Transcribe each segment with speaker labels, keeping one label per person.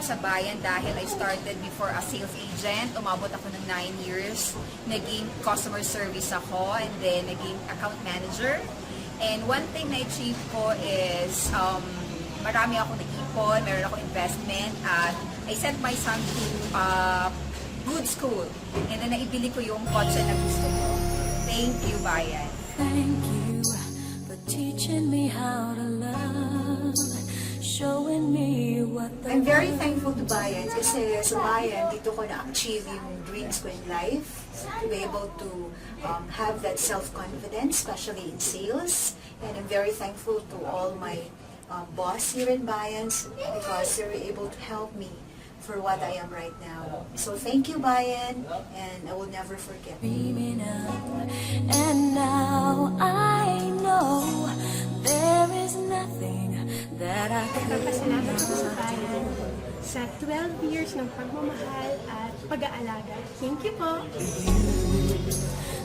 Speaker 1: sa bayan dahil I started before a sales agent. Umabot ako ng 9 years. Naging customer service ako and then naging account manager. And one thing na achieve ko is um, marami ako nag-ipon, meron ako investment at I sent my son to uh, good school. And then naibili ko yung kotse na gusto ko. Thank you, Bayan.
Speaker 2: Thank you for teaching me how to love, showing me
Speaker 3: I'm very thankful to Bayan kasi sa Bayan, dito ko na-achieve yung dreams ko in life. To be able to um, have that self-confidence, especially in sales. And I'm very thankful to all my um, boss here in Bayans because they were able to help me for what I am right now. So thank you, Bayan, and I will never forget.
Speaker 2: And now I know there is nothing that I could
Speaker 4: Ako sa
Speaker 2: not
Speaker 4: bayan sa 12 years ng pagmamahal at pag-aalaga. Thank you po!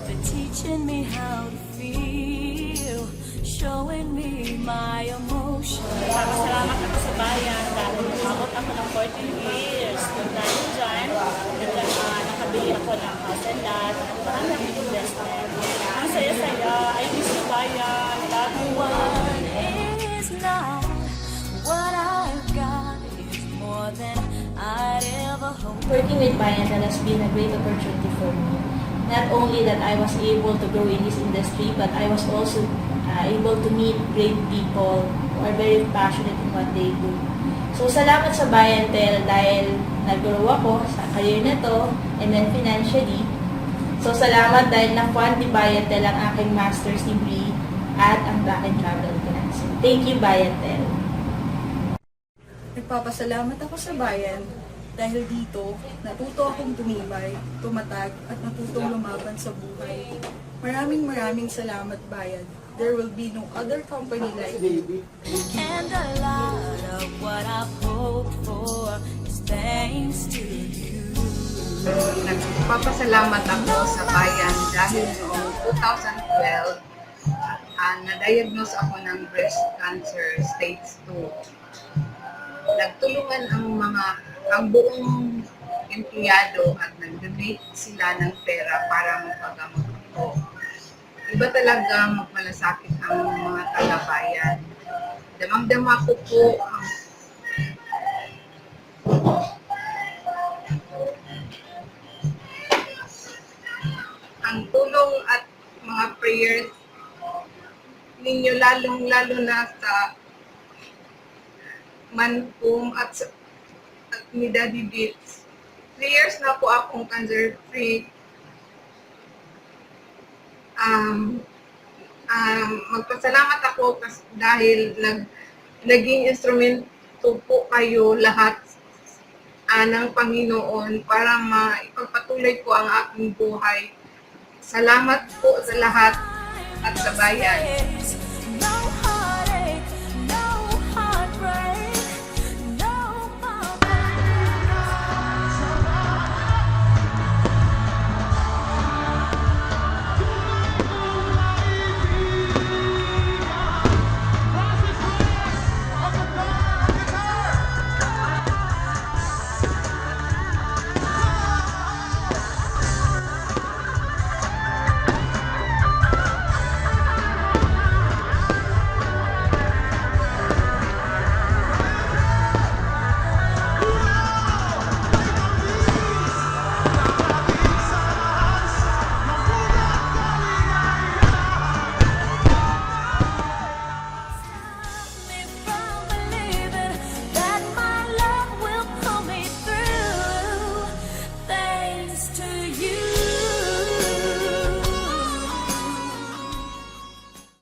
Speaker 2: for teaching me how to feel, showing me my emotions.
Speaker 5: Salamat sa bayan dahil umabot ako ng 14 years. Working with Bayan has been a great opportunity for me. Not only that I was able to grow in this industry, but I was also uh, able to meet great people who are very passionate in what they do. So, salamat sa Bayan Tel dahil nag-grow ako sa career na to and then financially. So, salamat dahil nakuha ni Bayan Tel ang aking master's degree at ang back and travel financing. Thank you, Bayan Tel.
Speaker 6: Nagpapasalamat ako sa bayan dahil dito natuto akong tumibay, tumatag at natutong lumaban sa buhay. Maraming maraming salamat bayan. There will be no other company like you.
Speaker 2: And a lot of what I've hoped for is thanks to you.
Speaker 7: Nagpapasalamat ako sa bayan dahil noong 2012, ah, na-diagnose ako ng breast cancer stage 2. Nagtulungan ang mga, ang buong empleyado at nag-donate sila ng pera para mapagamot ko. Iba talaga magmalasakit ang mga taga-bayan. Damang-dama ko po ang ang tulong at mga prayers ninyo lalong-lalo na sa Manpum at, sa, ni Daddy Beats. Three years na po akong cancer-free. Um, um, magpasalamat ako kas, dahil nag, naging instrumento po kayo lahat ah, ng Panginoon para maipagpatuloy ko ang aking buhay Salamat po sa lahat at sa bayan.